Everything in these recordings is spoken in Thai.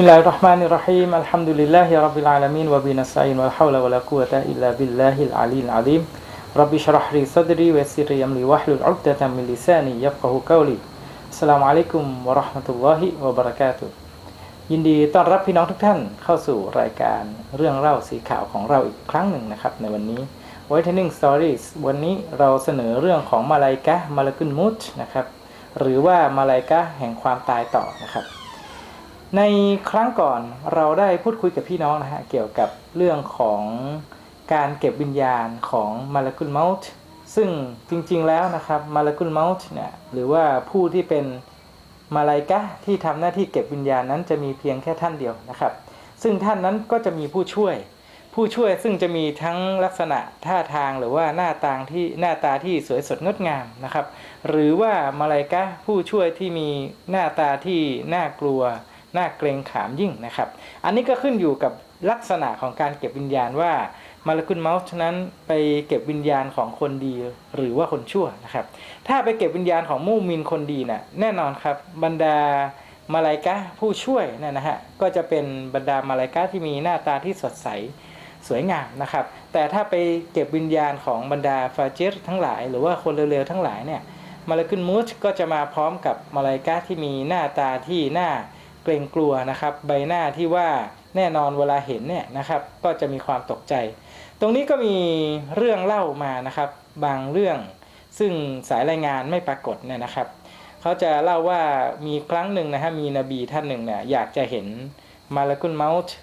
بسم الله الرحمن الرحيم الحمد لله رب العالمين وبه نستعين ولا حول ولا قوة إلا بالله العلي العظيم رب اشرح لي صدري ويسر لي أمري واحلل عقدة من لساني يفقه قولي السلام عليكم ورحمة الله وبركاته ยินดีต้อนรับพี่น้องทุกท่านเข้าสู่รายการเรื่องเล่าสีข่าวของเราอีกครั้งหนึ่งนะครับ ในวันนี้ Whitening Stories วันนี้เราเสนอเรื่องของมาลายกะมาลากุนมุตนะครับ หรือว่ามาลายกะแห่งความตายต่อนะครับ ในครั้งก่อนเราได้พูดคุยกับพี่น้องนะฮะเกี่ยวกับเรื่องของการเก็บวิญญาณของมาลากุลเมาส์ซึ่งจริงๆแล้วนะครับมาลากุลเมาส์เนี่ยหรือว่าผู้ที่เป็นมาลายกะที่ทำหน้าที่เก็บวิญญาณนั้นจะมีเพียงแค่ท่านเดียวนะครับ ซึ่งท่านนั้นก็จะมีผู้ช่วย ผู้ช่วยซึ่งจะมีทั้งลักษณะท่าทางหรือว่าหน้าตาที่หน้าตาที่สวยสดงดงามนะครับ หรือว่ามาลายกะผู้ช่วยที่มีหน้าตาที่น่ากลัว น่าเกรงขามยิ่งนะครับ อันนี้ก็ขึ้นอยู่กับลักษณะของการเก็บวิญญาณว่ามาลากุนเมาส์นั้นไปเก็บวิญญาณของคนดีหรือว่าคนชั่วนะครับ ถ้าไปเก็บวิญญาณของมูมินคนดีนะ่ะแน่นอนครับบรรดามาลายกะผู้ช่วยเนี่ยนะฮะก็จะเป็นบรรดามาลายกะที่มีหน้าตาที่สดใสสวยงามนะครับ แต่ถ้าไปเก็บวิญญาณของบรรดาฟาเจรทั้งหลาย หรือว่าคนเร็วๆทั้งหลายเนี่ยมาลากุนมูชก็จะมาพร้อมกับมาลายกะที่มีหน้าตาที่หน่า เกรงกลัวนะครับ ใบหน้าที่ว่าแน่นอนเวลาเห็นเนี่ยนะครับก็จะมีความตกใจ ตรงนี้ก็มีเรื่องเล่ามานะครับ บางเรื่อง ซึ่งสายรายงานไม่ปรากฏเนี่ยนะครับเขาจะเล่าว่ามีครั้งหนึ่งนะฮะมีนบีท่านหนึ่งเนี่ยอยากจะเห็นมาลากุนเมาส์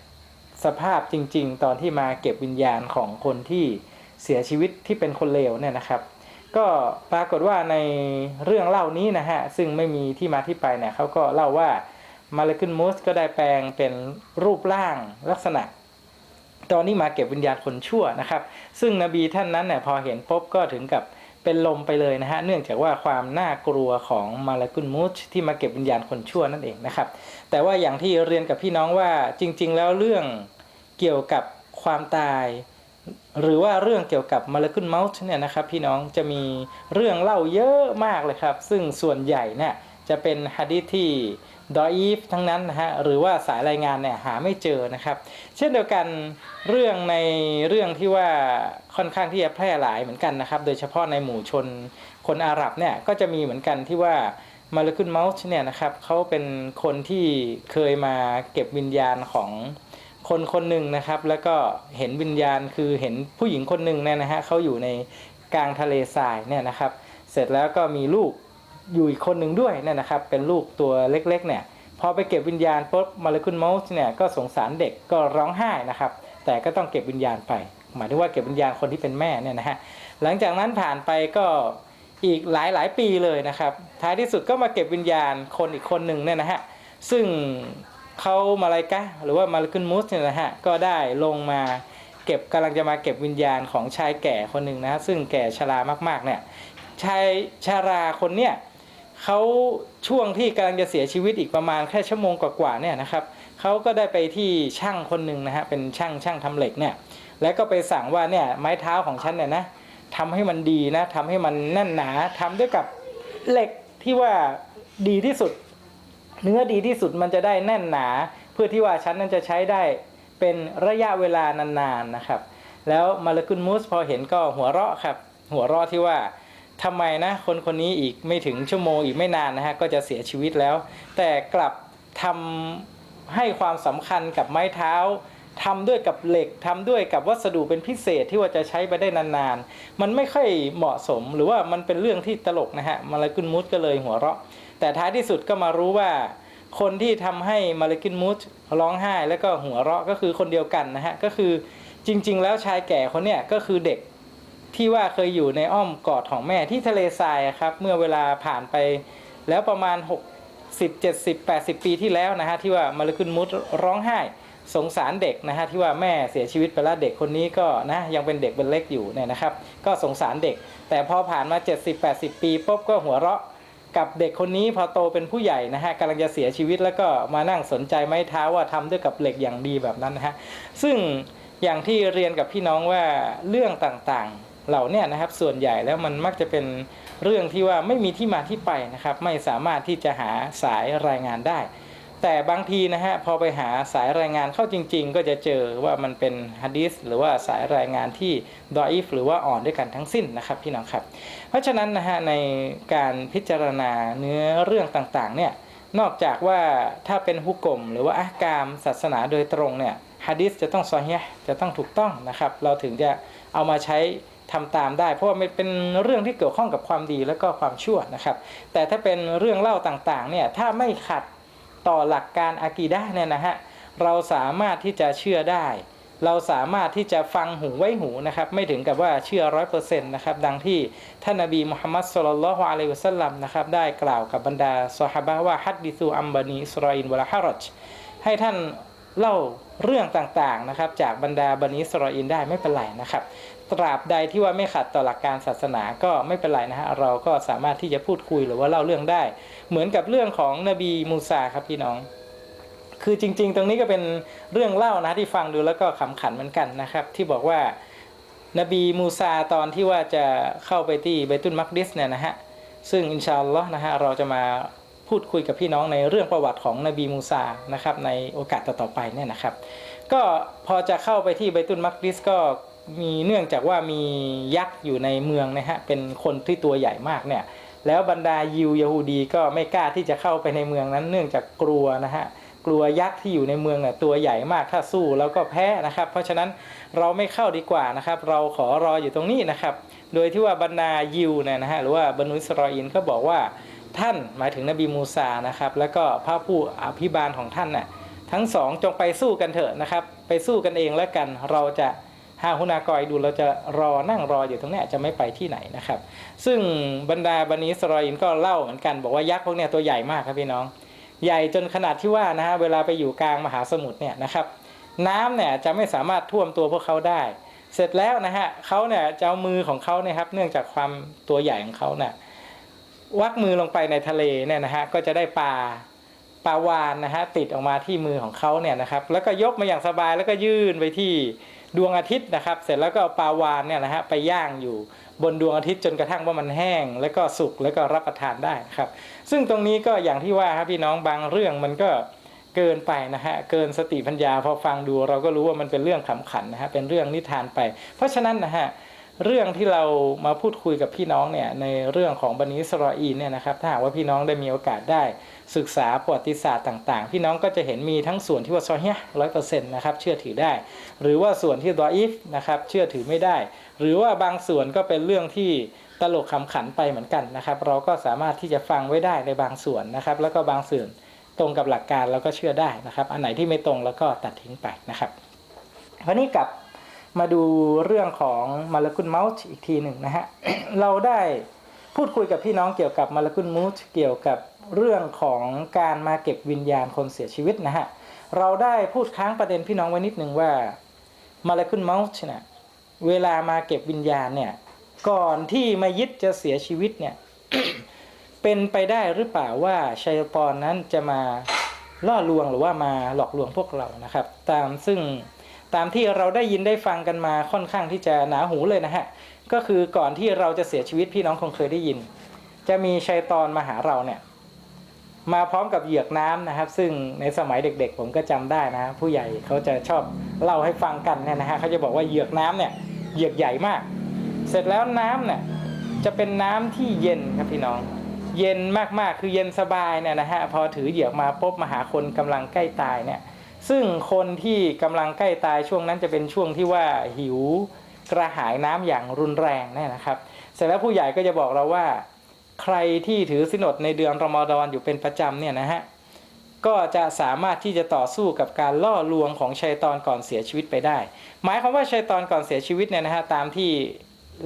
สภาพจริง ๆ ตอนที่มาเก็บวิญญาณของคนที่เสียชีวิตที่เป็นคนเลวเนี่ยนะครับ ก็ปรากฏว่าในเรื่องเล่านี้นะฮะซึ่งไม่มีที่มาที่ไปเนี่ยเขาก็เล่าว่า มาเลกุนมูสก็ได้แปลงเป็นรูปร่างลักษณะ ตอนนี้มาเก็บวิญญาณคนชั่วนะครับ ซึ่งนบีท่านนั้นเนี่ยพอเห็นปุ๊บก็ถึงกับเป็นลมไปเลยนะฮะเนื่องจากว่าความน่ากลัวของมาเลกุนมูสที่มาเก็บวิญญาณคนชั่วนั่นเองนะครับ แต่ว่าอย่างที่เรียนกับพี่น้องว่าจริง ๆ แล้วเรื่องเกี่ยวกับความตาย หรือว่าเรื่องเกี่ยวกับมาเลกุนมาส์เนี่ยนะครับ พี่น้องจะมีเรื่องเล่าเยอะมากเลยครับ ซึ่งส่วนใหญ่เนี่ยจะเป็นฮะดีที่ ดออีฟทั้งนั้นนะฮะหรือว่าสายรายงานเนี่ยหาไม่เจอนะครับ เช่นเดียวกันเรื่องในเรื่องที่ว่าค่อนข้างที่จะแพร่หลายเหมือนกันนะครับ โดยเฉพาะในหมู่ชนคนอาหรับเนี่ยก็จะมีเหมือนกันที่ว่ามาลกุนเมาส์เนี่ยนะครับเขาเป็นคนที่เคยมาเก็บวิญญาณของคนคนหนึ่งนะครับ แล้วก็เห็นวิญญาณคือเห็นผู้หญิงคนหนึ่งเนี่ยนะฮะเขาอยู่ในกลางทะเลทรายเนี่ยนะครับ เสร็จแล้วก็มีลูก อยู่อีกคนหนึ่งด้วยเนี่ยนะครับ เป็นลูกตัวเล็กๆเนี่ยพอไปเก็บวิญญาณปุ๊บมาเลกุนเมาส์เนี่ยก็สงสารเด็กก็ร้องไห้นะครับ แต่ก็ต้องเก็บวิญญาณไป หมายถึงว่าเก็บวิญญาณคนที่เป็นแม่เนี่ยนะฮะหลังจากนั้นผ่านไปก็อีกหลายหลายปีเลยนะครับ ท้ายที่สุดก็มาเก็บวิญญาณคนอีกคนหนึ่งเนี่ยนะฮะซึ่งเขามาลายกะหรือว่ามาเลกุนมูสเนี่ยนะฮะก็ได้ลงมาเก็บกำลังจะมาเก็บวิญญาณของชายแก่คนหนึ่งนะซึ่งแก่ชรามากๆเนี่ยชายชาราคนเนี่ย เขาช่วงที่กำลังจะเสียชีวิตอีกประมาณแค่ชั่วโมงกว่าๆเนี่ยนะครับเขาก็ได้ไปที่ช่างคนหนึ่งนะฮะเป็นช่างช่างทำเหล็กเนี่ยแล้วก็ไปสั่งว่าเนี่ยไม้เท้าของฉันเนี่ยนะทำให้มันดีนะทำให้มันแน่นหนาทำด้วยกับเหล็กที่ว่าดีที่สุด เนื้อดีที่สุดมันจะได้แน่นหนา เพื่อที่ว่าฉันนั้นจะใช้ได้เป็นระยะเวลานานๆนะครับ แล้วมาลกุนมูสพอเห็นก็หัวเราะครับ หัวเราะที่ว่า ทำไมนะคนคนนี้อีกไม่ถึงชั่วโมงอีกไม่นานนะฮะก็จะเสียชีวิตแล้ว แต่กลับทำให้ความสำคัญกับไม้เท้าทำด้วยกับเหล็กทำด้วยกับวัสดุเป็นพิเศษที่ว่าจะใช้ไปได้นานๆ มันไม่ค่อยเหมาะสมหรือว่ามันเป็นเรื่องที่ตลกนะฮะมาลากุนมูสก็เลยหัวเราะ แต่ท้ายที่สุดก็มารู้ว่า คนที่ทำให้มาลากินมูสร้องไห้แล้วก็หัวเราะก็คือคนเดียวกันนะฮะก็คือจริง ๆ แล้วชายแก่คนเนี้ยก็คือเด็ก ที่ว่าเคยอยู่ในอ้อมกอดของแม่ที่ทะเลทรายครับ เมื่อเวลาผ่านไปแล้วประมาณ 60 70 80 ปีที่แล้วนะฮะที่ว่ามาลากุนมูสร้องไห้สงสารเด็กนะฮะที่ว่าแม่เสียชีวิตไปแล้วเด็กคนนี้ก็นะยังเป็นเด็กเป็นเล็กอยู่เนี่ยนะครับ ก็สงสารเด็ก แต่พอผ่านมา 70-80 ปีปุ๊บก็หัวเราะกับเด็กคนนี้พอโตเป็นผู้ใหญ่นะฮะกำลังจะเสียชีวิตแล้วก็มานั่งสนใจไม้เท้าว่าทำด้วยกับเหล็กอย่างดีแบบนั้นนะฮะซึ่งอย่างที่เรียนกับพี่น้องว่าเรื่องต่างๆ เหล่านี้นะครับส่วนใหญ่แล้วมันมักจะเป็นเรื่องที่ว่าไม่มีที่มาที่ไปนะครับ ไม่สามารถที่จะหาสายรายงานได้ แต่บางทีนะฮะพอไปหาสายรายงานเข้าจริง ๆ ก็จะเจอว่ามันเป็นฮะดีษหรือว่าสายรายงานที่ดออีฟหรือว่าอ่อนด้วยกันทั้งสิ้นนะครับพี่น้องครับ เพราะฉะนั้นนะฮะในการพิจารณาเนื้อเรื่องต่างๆเนี่ยนอกจากว่าถ้าเป็นฮุกกลมหรือว่าอาการศาสนาโดยตรงเนี่ยฮะดีษจะต้องซอฮีฮ์จะต้องถูกต้องนะครับ เราถึงจะเอามาใช้ ทำตามได้ เพราะว่ามันเป็นเรื่องที่เกี่ยวข้องกับความดีและก็ความชั่วนะครับ แต่ถ้าเป็นเรื่องเล่าต่างๆเนี่ยถ้าไม่ขัดต่อหลักการอากีดะเนี่ยนะฮะเราสามารถที่จะเชื่อได้ เราสามารถที่จะฟังหูไว้หูนะครับ ไม่ถึงกับว่าเชื่อร้อยเปอร์เซ็นต์นะครับ ดังที่ท่านนบีมุฮัมมัดสุลลัลฮุอะลัยฮิวะสัลลัมนะครับ ได้กล่าวกับบรรดาซอฮาบะว่าฮัดดิซูอัมบานีอิสราอินวะลาฮารจให้ท่านเล่าเรื่องต่างๆนะครับ จากบรรดาบันิสราอินได้ไม่เป็นไรนะครับ ตราบใดที่ว่าไม่ขัดต่อหลักการศาสนาก็ไม่เป็นไรนะฮะเราก็สามารถที่จะพูดคุยหรือว่าเล่าเรื่องได้ เหมือนกับเรื่องของนบีมูซาครับพี่น้อง คือจริง ๆ ตรงนี้ก็เป็นเรื่องเล่านะที่ฟังดูแล้วก็ขำขันเหมือนกันนะครับ ที่บอกว่านบีมูซาตอนที่ว่าจะเข้าไปที่เบตุนมักดิสเนี่ยนะฮะซึ่งอินชาอัลลอฮ์นะฮะเราจะมาพูดคุยกับพี่น้องในเรื่องประวัติของนบีมูซานะครับในโอกาสต่อๆไปเนี่ยนะครับ ก็พอจะเข้าไปที่เบตุนมักดิสก็ มีเนื่องจากว่ามียักษ์อยู่ในเมืองนะฮะเป็นคนที่ตัวใหญ่มากเนี่ยแล้วบรรดายิวยาฮูดีก็ไม่กล้าที่จะเข้าไปในเมืองนั้น เนื่องจากกลัวนะฮะกลัวยักษ์ที่อยู่ในเมืองน่ะตัวใหญ่มากถ้าสู้แล้วก็แพ้นะครับ เพราะฉะนั้นเราไม่เข้าดีกว่านะครับ เราขอรออยู่ตรงนี้นะครับ โดยที่ว่าบรรดายิวเนี่ยนะฮะหรือว่าบรรนุสรออินก็บอกว่าท่านหมายถึงนบีมูซานะครับ แล้วก็พระผู้อภิบาลของท่านน่ะทั้งสองจงไปสู้กันเถอะนะครับ ไปสู้กันเองแล้วกันเราจะ ฮาฮุนากอยดูเราจะรอนั่งรออยู่ตรงนี้จะไม่ไปที่ไหนนะครับ ซึ่งบรรดาบันิอิสรออินก็เล่าเหมือนกัน บอกว่ายักษ์พวกนี้ตัวใหญ่มากครับพี่น้อง ใหญ่จนขนาดที่ว่านะฮะเวลาไปอยู่กลางมหาสมุทรเนี่ยนะครับ น้ำเนี่ยจะไม่สามารถท่วมตัวพวกเขาได้ เสร็จแล้วนะฮะเขาเนี่ยจะเอามือของเขาเนี่ยครับเนื่องจากความตัวใหญ่ของเขาเนี่ยวักมือลงไปในทะเลเนี่ยนะฮะก็จะได้ปลาปลาวานนะฮะติดออกมาที่มือของเขาเนี่ยนะครับ แล้วก็ยกมาอย่างสบายแล้วก็ยื่นไปที่ ดวงอาทิตย์นะครับ เสร็จแล้วก็เอาปลาวานเนี่ยนะฮะไปย่างอยู่บนดวงอาทิตย์จนกระทั่งว่ามันแห้ง แล้วก็สุกแล้วก็รับประทานได้นะครับ ซึ่งตรงนี้ก็อย่างที่ว่าครับพี่น้องบางเรื่องมันก็เกินไปนะฮะเกินสติปัญญาพอฟังดูเราก็รู้ว่ามันเป็นเรื่องขำขันนะฮะเป็นเรื่องนิทานไป เพราะฉะนั้นนะฮะ เรื่องที่เรามาพูดคุยกับพี่น้องเนี่ยในเรื่องของบันิสราอีเนี่ยนะครับถ้าหากว่าพี่น้องได้มีโอกาสได้ศึกษาประวัติศาสตร์ต่าง ๆ พี่น้องก็จะเห็นมีทั้งส่วนที่ว่าซอฮีห์ร้อยเปอร์เซ็นต์นะครับเชื่อถือได้ หรือว่าส่วนที่ดออีฟนะครับเชื่อถือไม่ได้ หรือว่าบางส่วนก็เป็นเรื่องที่ตลกขำขันไปเหมือนกันนะครับ เราก็สามารถที่จะฟังไว้ได้ในบางส่วนนะครับ แล้วก็บางส่วนตรงกับหลักการเราก็เชื่อได้นะครับ อันไหนที่ไม่ตรงแล้วก็ตัดทิ้งไปนะครับวันนี้กับ มาดูเรื่องของมาลากุนเมาส์อีกทีหนึ่งนะฮะ เราได้พูดคุยกับพี่น้องเกี่ยวกับมาลากุนมูชเกี่ยวกับเรื่องของการมาเก็บวิญญาณคนเสียชีวิตนะฮะ เราได้พูดค้างประเด็นพี่น้องไว้นิดหนึ่งว่ามาลากุนเมาส์เนี่ยเวลามาเก็บวิญญาณเนี่ยก่อนที่มายิดจะเสียชีวิตเนี่ยเป็นไปได้หรือเปล่าว่าชัยปอนนั้นจะมาล่อลวงหรือว่ามาหลอกลวงพวกเรานะครับ ตามซึ่ง ตามที่เราได้ยินได้ฟังกันมาค่อนข้างที่จะหนาหูเลยนะฮะ ก็คือก่อนที่เราจะเสียชีวิตพี่น้องคงเคยได้ยิน จะมีชัยตอนมาหาเราเนี่ยมาพร้อมกับเหยือกน้ำนะครับ ซึ่งในสมัยเด็กๆ ผมก็จำได้นะ ผู้ใหญ่เขาจะชอบเล่าให้ฟังกันเนี่ยนะฮะเขาจะบอกว่าเหยือกน้ำเนี่ยเหยือกใหญ่มาก เสร็จแล้วน้ำเนี่ยจะเป็นน้ำที่เย็นครับพี่น้อง เย็นมากๆคือเย็นสบายเนี่ยนะฮะพอถือเหยือกมาปุ๊บมาหาคนกำลังใกล้ตายเนี่ย ซึ่งคนที่กำลังใกล้ตายช่วงนั้นจะเป็นช่วงที่ว่าหิวกระหายน้ำอย่างรุนแรงนี่นะครับ เสร็จแล้วผู้ใหญ่ก็จะบอกเราว่า ใครที่ถือสินอดในเดือนรอมฎอนอยู่เป็นประจำเนี่ยนะฮะก็จะสามารถที่จะต่อสู้กับการล่อลวงของชัยตอนก่อนเสียชีวิตไปได้ หมายความว่าชัยตอนก่อนเสียชีวิตเนี่ยนะฮะตามที่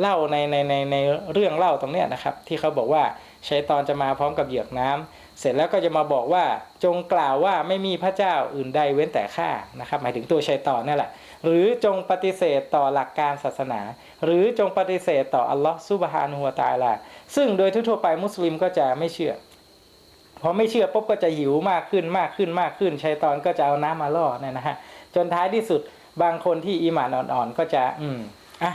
เล่าในในในในเรื่องเล่าตรงเนี้ยนะครับ ที่เขาบอกว่าชัยตอนจะมาพร้อมกับเหยือกน้ำ เสร็จแล้วก็จะมาบอกว่าจงกล่าวว่าไม่มีพระเจ้าอื่นใดเว้นแต่ข้านะครับ หมายถึงตัวชัยตอนนั่นแหละ หรือจงปฏิเสธต่อหลักการศาสนา หรือจงปฏิเสธต่ออัลลอฮ์ซุบฮานะฮูวตะอาลา ซึ่งโดยทั่วๆไปมุสลิมก็จะไม่เชื่อพอไม่เชื่อปุ๊บก็จะหิวมากขึ้นมากขึ้นมากขึ้นชัยตอนก็จะเอาน้ำมาล่อเนี่ยนะฮะจนท้ายที่สุดบางคนที่อีหมานอ่อนๆก็จะ อืมอะ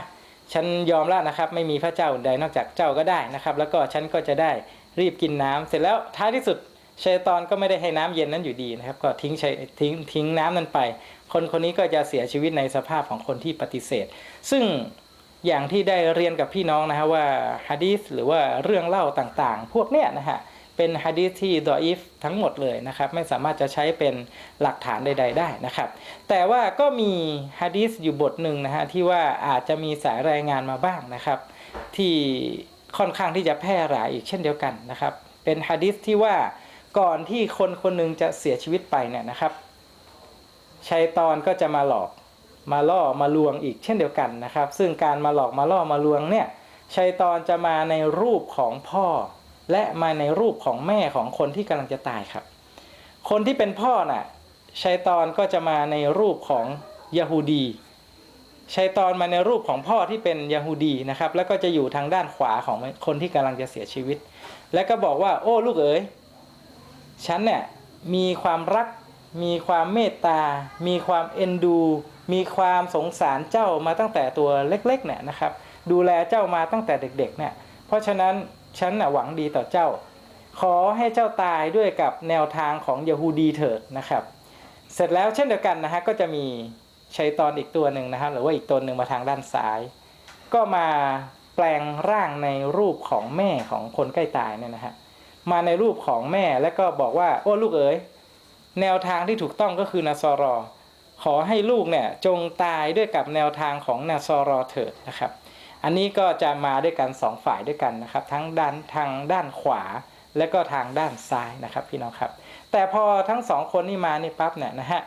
ฉันยอมแล้วนะครับ ไม่มีพระเจ้าอื่นใดนอกจากเจ้าก็ได้นะครับ แล้วก็ฉันก็จะได้ รีบกินน้ำเสร็จแล้วท้ายที่สุดชัยตอนก็ไม่ได้ให้น้ำเย็นนั้นอยู่ดีนะครับ ก็ทิ้งชัยทิ้งทิ้งน้ำนั้นไป คนคนนี้ก็จะเสียชีวิตในสภาพของคนที่ปฏิเสธ ซึ่งอย่างที่ได้เรียนกับพี่น้องนะฮะว่าฮะดีษหรือว่าเรื่องเล่าต่างๆ พวกเนี้ยนะฮะเป็นฮะดีษที่ดออีฟทั้งหมดเลยนะครับไม่สามารถจะใช้เป็นหลักฐานใด ๆ ได้นะครับ แต่ว่าก็มีฮะดีษอยู่บทหนึ่งนะฮะที่ว่าอาจจะมีสายรายงานมาบ้างนะครับ ที่ ค่อนข้างที่จะแพร่หลายอีกเช่นเดียวกันนะครับ เป็นฮะดีษที่ว่าก่อนที่คนคนหนึ่งจะเสียชีวิตไปเนี่ยนะครับชัยตอนก็จะมาหลอกมาล่อมาลวงอีกเช่นเดียวกันนะครับ ซึ่งการมาหลอกมาล่อมาลวงเนี่ยชัยตอนจะมาในรูปของพ่อ และมาในรูปของแม่ของคนที่กำลังจะตายครับ คนที่เป็นพ่อน่ะชัยตอนก็จะมาในรูปของยะฮูดี ชัยตอนมาในรูปของพ่อที่เป็นยะฮูดีนะครับ แล้วก็จะอยู่ทางด้านขวาของคนที่กำลังจะเสียชีวิต แล้วก็บอกว่า โอ้ลูกเอ๋ยฉันเนี่ยมีความรัก มีความเมตตา มีความเอ็นดู มีความสงสารเจ้ามาตั้งแต่ตัวเล็กๆเนี่ยนะครับ ดูแลเจ้ามาตั้งแต่เด็กๆเนี่ยเพราะฉะนั้นฉันน่ะหวังดีต่อเจ้า ขอให้เจ้าตายด้วยกับแนวทางของยะฮูดีเถิดนะครับ เสร็จแล้วเช่นเดียวกันนะฮะก็จะมี ชัยตอนอีกตัวหนึ่งนะครับหรือว่าอีกตัวหนึ่งมาทางด้านซ้าย ก็มาแปลงร่างในรูปของแม่ของคนใกล้ตายเนี่ยนะฮะมาในรูปของแม่แล้วก็บอกว่าโอ้ลูกเอ๋ยแนวทางที่ถูกต้องก็คือนาซอรอ ขอให้ลูกเนี่ยจงตายด้วยกับแนวทางของนาซอรอเถิดนะครับ อันนี้ก็จะมาด้วยกันสองฝ่ายด้วยกันนะครับ ทั้งด้านทางด้านขวาและก็ทางด้านซ้ายนะครับพี่น้องครับ แต่พอทั้งสองคนนี่มานี่ปั๊บเนี่ยนะฮะ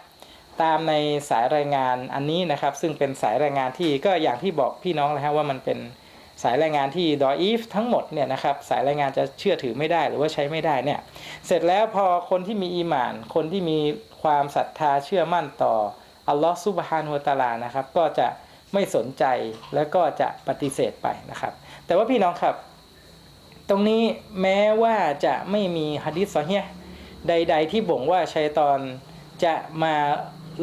ตามในสายรายงานอันนี้นะครับ ซึ่งเป็นสายรายงานที่ก็อย่างที่บอกพี่น้องเลยฮะว่ามันเป็นสายรายงานที่ดออีฟทั้งหมดเนี่ยนะครับสายรายงานจะเชื่อถือไม่ได้หรือว่าใช้ไม่ได้เนี่ยเสร็จแล้วพอคนที่มีอีหมาน คนที่มีความศรัทธาเชื่อมั่นต่ออัลลอฮฺซุบฮานุตะอาลานะครับ ก็จะไม่สนใจแล้วก็จะปฏิเสธไปนะครับ แต่ว่าพี่น้องครับ ตรงนี้แม้ว่าจะไม่มีฮะดิษซอฮีฮ์ใด ๆ ที่บ่งว่าชัยตอนจะมา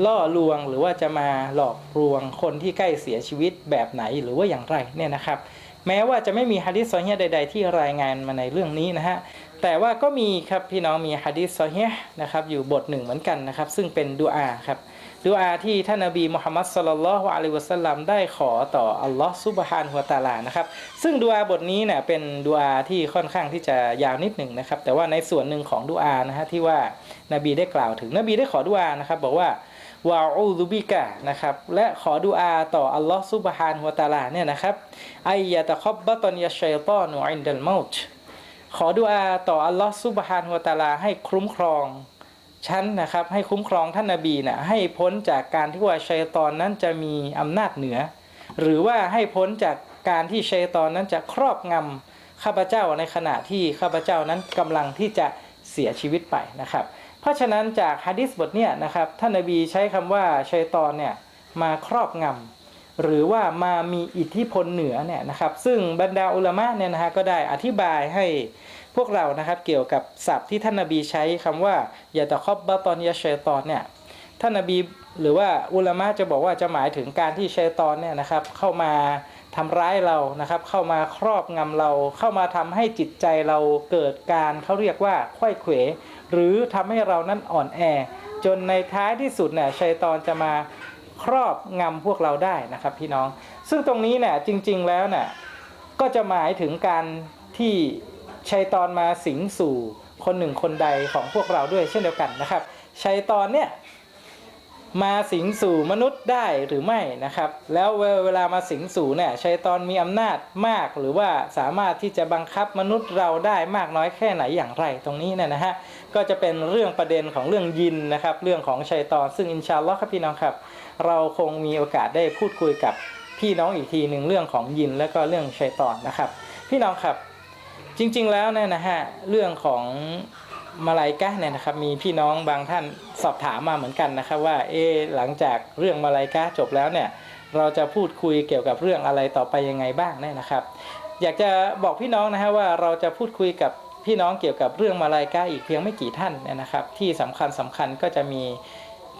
ล่อลวงหรือว่าจะมาหลอกลวงคนที่ใกล้เสียชีวิตแบบไหนหรือว่าอย่างไรเนี่ยนะครับ แม้ว่าจะไม่มีฮะดิษซอฮีฮ์ใด ๆ ที่รายงานมาในเรื่องนี้นะฮะแต่ว่าก็มีครับพี่น้องมีฮะดิษซอฮีฮ์นะครับอยู่บทหนึ่งเหมือนกันนะครับ ซึ่งเป็นดูอาครับดูอาที่ท่านนบีมุฮัมมัดสลลัลฮุอะลัยฮิวะสัลลัมได้ขอต่ออัลลอฮ์ซุบฮานฮวตาลานะครับซึ่งดูอาบทนี้เนี่ยเป็นดูอาที่ค่อนข้างที่จะยาวนิดหนึ่งนะครับแต่ว่าในส่วนหนึ่งของดูอานะฮะที่ว่านบีได้กล่าวถึงนบีได้ขอดูอานะครับบอกว่า วาอูซุบิกะนะครับและขอดุอาต่ออัลลอฮ์ซุบฮานวตาลาเนี่ยนะครับไอยะตะคอบบัตอนยาชัยตอนอินดัลมาตขอดุอาต่ออัลลอฮ์ซุบฮานวตาลาให้คุ้มครองฉันนะครับให้คุ้มครองท่านนบีนะให้พ้นจากการที่ว่าชัยตอนนั้นจะมีอำนาจเหนือ หรือว่าให้พ้นจากการที่ชัยตอนนั้นจะครอบงำข้าพเจ้าในขณะที่ข้าพเจ้านั้นกำลังที่จะเสียชีวิตไปนะครับ ราะฉะนั้นจากฮะดิษบทเนี้ยนะครับท่านนบีใช้คำว่าชัยตอนเนี่ยมาครอบงำหรือว่ามามีอิทธิพลเหนือเนี่ยนะครับ ซึ่งบรรดาอุลามะเนี่ยนะฮะก็ได้อธิบายให้พวกเรานะครับเกี่ยวกับศัพท์ที่ท่านนบีใช้คำว่ายาตะคอบบะตอนยาชัยตอนเนี่ยท่านนบีหรือว่าอุลามะจะบอกว่าจะหมายถึงการที่ชัยตอนเนี่ยนะครับเข้ามา ทำร้ายเรานะครับ เข้ามาครอบงำเรา เข้ามาทำให้จิตใจเราเกิดการเขาเรียกว่าไขว้เขว หรือทำให้เรานั้นอ่อนแอ จนในท้ายที่สุดเนี่ยชัยตอนจะมาครอบงำพวกเราได้นะครับพี่น้อง ซึ่งตรงนี้เนี่ยจริง ๆแล้วเนี่ยก็จะหมายถึงการที่ชัยตอนมาสิงสู่คนหนึ่งคนใดของพวกเราด้วยเช่นเดียวกันนะครับชัยตอนเนี่ย มาสิงสู่มนุษย์ได้หรือไม่นะครับ แล้วเวลามาสิงสู่เนี่ยชัยตอนมีอำนาจมาก หรือว่าสามารถที่จะบังคับมนุษย์เราได้มากน้อยแค่ไหนอย่างไรตรงนี้เนี่ยนะฮะก็จะเป็นเรื่องประเด็นของเรื่องยินนะครับ เรื่องของชัยตอนซึ่งอินชาอัลลอฮ์ครับพี่น้องครับ เราคงมีโอกาสได้พูดคุยกับพี่น้องอีกทีหนึ่งเรื่องของยินและก็เรื่องชัยตอนนะครับ พี่น้องครับ จริง ๆ แล้วเนี่ยนะฮะเรื่องของ มาลายกะเนี่ยนะครับมีพี่น้องบางท่านสอบถามมาเหมือนกันนะครับว่าเออหลังจากเรื่องมาลายกะจบแล้วเนี่ยเราจะพูดคุยเกี่ยวกับเรื่องอะไรต่อไปยังไงบ้างเนี่ยนะครับ อยากจะบอกพี่น้องนะฮะว่าเราจะพูดคุยกับพี่น้องเกี่ยวกับเรื่องมาลายกะอีกเพียงไม่กี่ท่านเนี่ยนะครับ ที่สำคัญสำคัญก็จะมี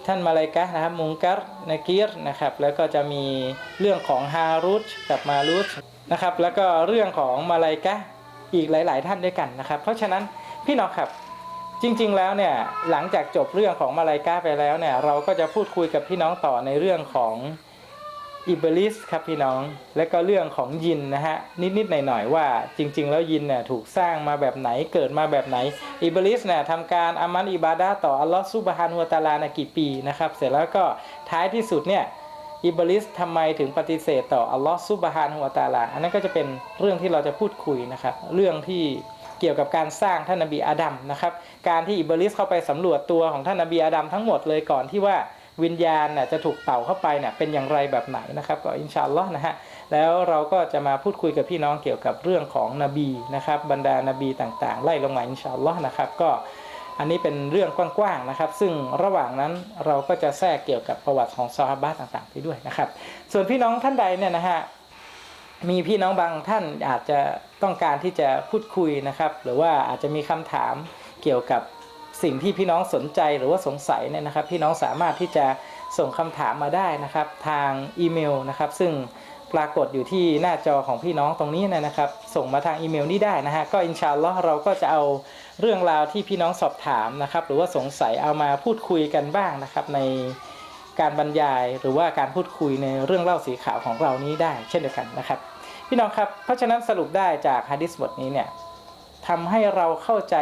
ท่านมาลายกะนะครับมุงกัรนากีรนะครับแล้วก็จะมีเรื่องของฮารุชกับมารุชนะครับแล้วก็เรื่องของมาลายกะอีกหลาย ๆ ท่านด้วยกันนะครับ เพราะฉะนั้นพี่น้องครับ จริงๆแล้วเนี่ยหลังจากจบเรื่องของมาลายกาไปแล้วเนี่ยเราก็จะพูดคุยกับพี่น้องต่อในเรื่องของอิบลิสครับพี่น้อง และก็เรื่องของยินนะฮะนิดๆหน่อยๆว่าจริง ๆ แล้วยินเนี่ยถูกสร้างมาแบบไหนเกิดมาแบบไหนอิบลิสเนี่ยทำการอามันอิบาดะห์ต่ออัลลอฮฺซุบฮานุวะตาลานะกี่ปีนะครับ เสร็จแล้วก็ท้ายที่สุดเนี่ยอิบลิสทำไมถึงปฏิเสธต่ออัลลอฮฺซุบฮานุวะตาลา อันนั้นก็จะเป็นเรื่องที่เราจะพูดคุยนะครับ เรื่องที่ เกี่ยวกับการสร้างท่านนบีอาดัมนะครับการที่อิบลิสเข้าไปสำรวจตัวของท่านนบีอาดัมทั้งหมดเลยก่อนที่ว่าวิญญาณน่ะจะถูกเป่าเข้าไปเนี่ยเป็นอย่างไรแบบไหนนะครับก็อินชาอัลลอฮ์นะฮะแล้วเราก็จะมาพูดคุยกับพี่น้องเกี่ยวกับเรื่องของนบีนะครับบรรดานบีต่างๆ ไล่ลงมาอินชาอัลลอฮ์นะครับก็อันนี้เป็นเรื่องกว้างๆนะครับ ซึ่งระหว่างนั้นเราก็จะแทรกเกี่ยวกับประวัติของซอฮาบะต่างๆไปด้วยนะครับ ส่วนพี่น้องท่านใดเนี่ยนะฮะ มีพี่น้องบางท่านอาจจะต้องการที่จะพูดคุยนะครับ หรือว่าอาจจะมีคำถามเกี่ยวกับสิ่งที่พี่น้องสนใจหรือว่าสงสัยเนี่ยนะครับ พี่น้องสามารถที่จะส่งคำถามมาได้นะครับ ทางอีเมลนะครับ ซึ่งปรากฏอยู่ที่หน้าจอของพี่น้องตรงนี้นะครับ ส่งมาทางอีเมลนี้ได้นะฮะก็อินชาอัลลอฮ์เราก็จะเอาเรื่องราวที่พี่น้องสอบถามนะครับ หรือว่าสงสัยเอามาพูดคุยกันบ้างนะครับใน การบรรยายหรือว่าการพูดคุยในเรื่องเล่าสีขาวของเรานี้ได้ เช่นเดียวกันนะครับ พี่น้องครับเพราะฉะนั้นสรุปได้จากฮะดิษบทนี้เนี่ยทำให้เราเข้าใจ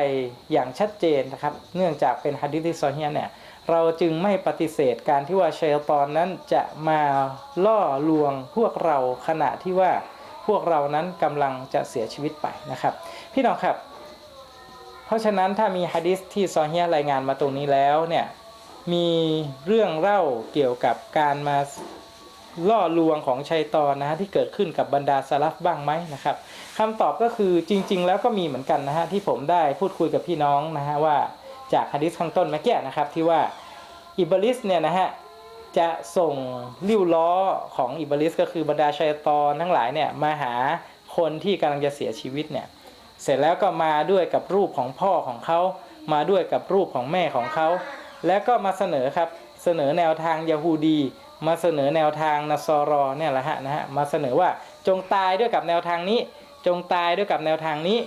อย่างชัดเจนนะครับ เนื่องจากเป็นฮะดิษที่ซอฮีฮ์เนี่ยเราจึงไม่ปฏิเสธการที่ว่าชัยฏอนนั้นจะมาล่อลวงพวกเราขณะที่ว่าพวกเรานั้นกำลังจะเสียชีวิตไปนะครับ พี่น้องครับ เพราะฉะนั้นถ้ามีฮะดิษที่ซอฮีฮ์รายงานมาตรงนี้แล้วเนี่ย มีเรื่องเล่าเกี่ยวกับการมาล่อลวงของชัยตอนนะฮะที่เกิดขึ้นกับบรรดาสลัฟบ้างไหมนะครับคำตอบก็คือจริง ๆ แล้วก็มีเหมือนกันนะฮะที่ผมได้พูดคุยกับพี่น้องนะฮะว่าจากฮะดิษข้างต้นเมื่อกี้นะครับที่ว่าอิบลิสเนี่ยนะฮะจะส่งลิ้วล้อของอิบลิสก็คือบรรดาชัยตอนทั้งหลายเนี่ยมาหาคนที่กำลังจะเสียชีวิตเนี่ยเสร็จแล้วก็มาด้วยกับรูปของพ่อของเขามาด้วยกับรูปของแม่ของเขา แล้วก็มาเสนอครับเสนอแนวทางยาฮูดี มาเสนอแนวทางนัสอรอเนี่ยแหละฮะนะฮะมาเสนอว่าจงตายด้วยกับแนวทางนี้ จงตายด้วยกับแนวทางนี้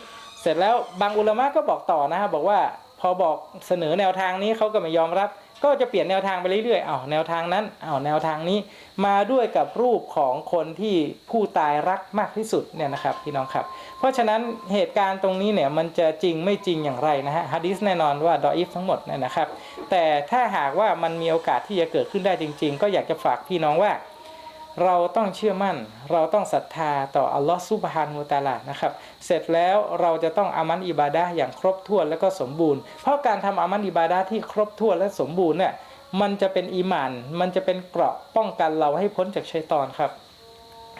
เสร็จแล้วบางอุลามะก็บอกต่อนะฮะบอกว่าพอบอกเสนอแนวทางนี้เขาก็ไม่ยอมรับ ก็จะเปลี่ยนแนวทางไปเรื่อยๆอ้าวแนวทางนั้นอ้าวแนวทางนี้มาด้วยกับรูปของคนที่ผู้ตายรักมากที่สุดเนี่ยนะครับพี่น้องครับ เพราะฉะนั้นเหตุการณ์ตรงนี้เนี่ยมันจะจริงไม่จริงอย่างไรนะฮะฮะดิษแน่นอนว่าดออิฟทั้งหมดเนี่ยนะครับ แต่ถ้าหากว่ามันมีโอกาสที่จะเกิดขึ้นได้จริง ๆ ก็อยากจะฝากพี่น้องว่า เราต้องเชื่อมั่น เราต้องศรัทธาต่ออัลลอฮฺซุบฮานุตาลานะครับ เสร็จแล้วเราจะต้องอามันอิบาดะอย่างครบถ้วนและก็สมบูรณ์ เพราะการทำอามันอิบาดะที่ครบถ้วนและสมบูรณ์เนี่ยมันจะเป็นอีมาน มันจะเป็นเกราะป้องกันเราให้พ้นจากชัยตอนครับ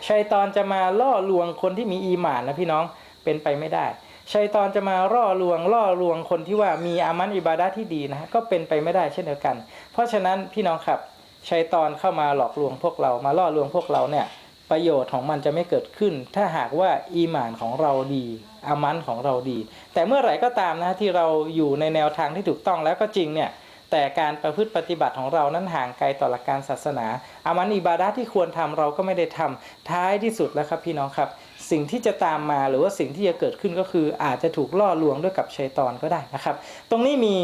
ชัยตอนจะมาล่อลวงคนที่มีอีมานนะพี่น้องเป็นไปไม่ได้ชัยตอนจะมาล่อลวงล่อลวงคนที่ว่ามีอามันอิบาดะที่ดีนะก็เป็นไปไม่ได้เช่นเดียวกัน เพราะฉะนั้นพี่น้องครับ ชัยตอนเข้ามาหลอกลวงพวกเรามาล่อลวงพวกเราเนี่ยประโยชน์ของมันจะไม่เกิดขึ้น ถ้าหากว่าอีหมานของเราดีอามันของเราดี แต่เมื่อไหร่ก็ตามนะที่เราอยู่ในแนวทางที่ถูกต้องแล้วก็จริงเนี่ยแต่การประพฤติปฏิบัติของเรานั้นห่างไกลต่อหลักการศาสนาอามันอิบาดะที่ควรทำเราก็ไม่ได้ทำท้ายที่สุดแล้วครับพี่น้องครับ สิ่งที่จะตามมาหรือว่าสิ่งที่จะเกิดขึ้นก็คือ อาจจะถูกล่อลวงด้วยกับชัยตอนก็ได้นะครับ ตรงนี้มี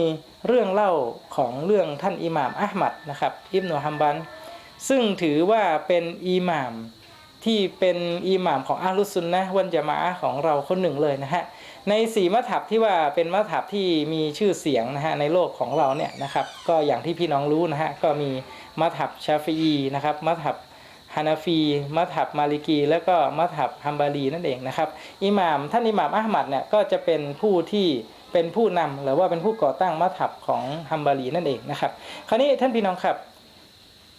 เรื่องเล่าของเรื่องท่านอิหม่ามอัลมัดนะครับอิบนุฮัมบันซึ่งถือว่าเป็นอิหม่ามที่เป็นอิหม่ามของอาลุสซุนนะวันจะมาอะของเราคนหนึ่งเลยนะฮะในสีมัถับที่ว่าเป็นมัถับที่มีชื่อเสียงนะฮะในโลกของเราเนี่ยนะครับ ก็อย่างที่พี่น้องรู้นะฮะก็มีมัถับชาฟีนะครับมัถับ ฮานาฟีมัถับมาลิกี แล้วก็มัถับฮัมบารีนั่นเองนะครับอิหม่ามท่านอิหม่ามอัลมัดเนี่ยก็จะเป็นผู้ที่เป็นผู้นำหรือว่าเป็นผู้ก่อตั้งมัถับของฮัมบารีนั่นเองนะครับ คราวนี้ท่านพี่น้องครับ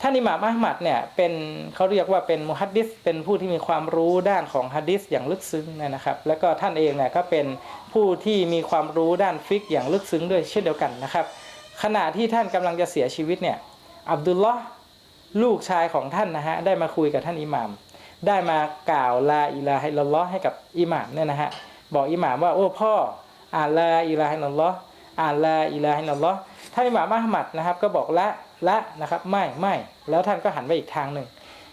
ท่านอิหม่ามอัลมัดเนี่ยเป็นเขาเรียกว่าเป็นมุฮัดดิษเป็นผู้ที่มีความรู้ด้านของฮัดดิษอย่างลึกซึ้งนะครับ แล้วก็ท่านเองเนี่ยก็เป็นผู้ที่มีความรู้ด้านฟิกอย่างลึกซึ้งด้วยเช่นเดียวกันนะครับ ขณะที่ท่านกำลังจะเสียชีวิตเนี่ยอับดุลลอฮ์ ลูกชายของท่านนะฮะได้มาคุยกับท่านอิหมาม ได้มากล่าวลาอิลาฮิลลัลลอฮ์ให้กับอิหมามเนี่ยนะฮะบอกอิหมามว่าโอ้พ่ออ่านลาอิลาฮิลลัลลอฮ์อ่านลาอิลาฮิลลัลลอฮ์ท่านอิหมามอัลมัดนะครับ ก็บอกละละนะครับไม่ไม่แล้วท่านก็หันไปอีกทางหนึ่ง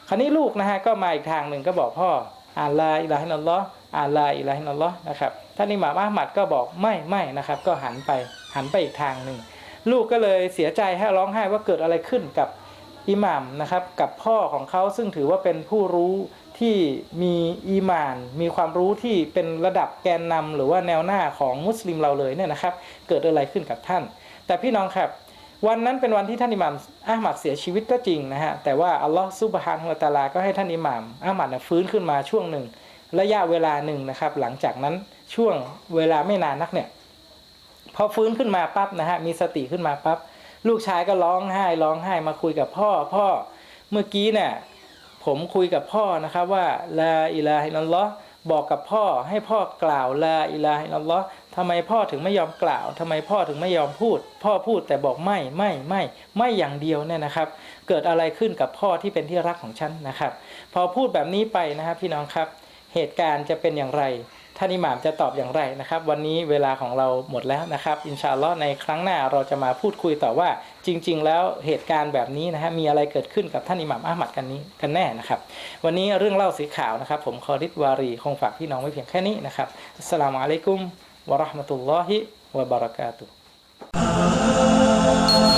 คราวนี้ลูกนะฮะก็มาอีกทางหนึ่งก็บอกพ่ออ่านลาอิลาฮิลลัลลอฮ์อ่านลาอิลาฮิลลัลลอฮ์นะครับท่านอิหมามอัลมัดก็บอกไม่ไม่นะครับ ก็หันไปหันไปอีกทางหนึ่งลูกก็เลยเสียใจให้ร้องไห้ว่าเกิดอะไรขึ้นกับ อิหมัมนะครับกับพ่อของเขาซึ่งถือว่าเป็นผู้รู้ที่มีอีหมาน มีความรู้ที่เป็นระดับแกนนำหรือว่าแนวหน้าของมุสลิมเราเลยเนี่ยนะครับ เกิดอะไรขึ้นกับท่าน แต่พี่น้องครับ วันนั้นเป็นวันที่ท่านอิหม่ามอาหมัดเสียชีวิตก็จริงนะฮะแต่ว่าอัลลอฮฺซุบฮานะฮูวะตาลาก็ให้ท่านอิหม่ามอาหมัดฟื้นขึ้นมาช่วงหนึ่งระยะเวลาหนึ่งนะครับ หลังจากนั้นช่วงเวลาไม่นานนักเนี่ยพอฟื้นขึ้นมาปั๊บนะฮะมีสติขึ้นมาปั๊บ ลูกชายก็ร้องไห้ร้องไห้มาคุยกับพ่อพ่อเมื่อกี้เนี่ยผมคุยกับพ่อนะครับว่าลาอิลาฮิลลัลลอฮ์บอกกับพ่อให้พ่อกล่าวลาอิลาฮิลลัลลอฮ์ทำไมพ่อถึงไม่ยอมกล่าวทำไมพ่อถึงไม่ยอมพูด พ่อพูดแต่บอกไม่ไม่ไม่ไม่อย่างเดียวเนี่ยนะครับ เกิดอะไรขึ้นกับพ่อที่เป็นที่รักของฉันนะครับ พอพูดแบบนี้ไปนะครับพี่น้องครับ เหตุการณ์จะเป็นอย่างไร ท่านอิหม่ามจะตอบอย่างไรนะครับ วันนี้เวลาของเราหมดแล้วนะครับ อินชาอัลลอฮ์ในครั้งหน้าเราจะมาพูดคุยต่อว่าจริง ๆ แล้วเหตุการณ์แบบนี้นะฮะมีอะไรเกิดขึ้นกับท่านอิหม่ามอาหมัดกันนี้กันแน่นะครับ วันนี้เรื่องเล่าสีขาวนะครับ ผมคอริดวารีคงฝากพี่น้องไว้เพียงแค่นี้นะครับอัสลามุอะลัยกุมวะราะห์มะตุลลอฮิวะบะเราะกาตุฮ์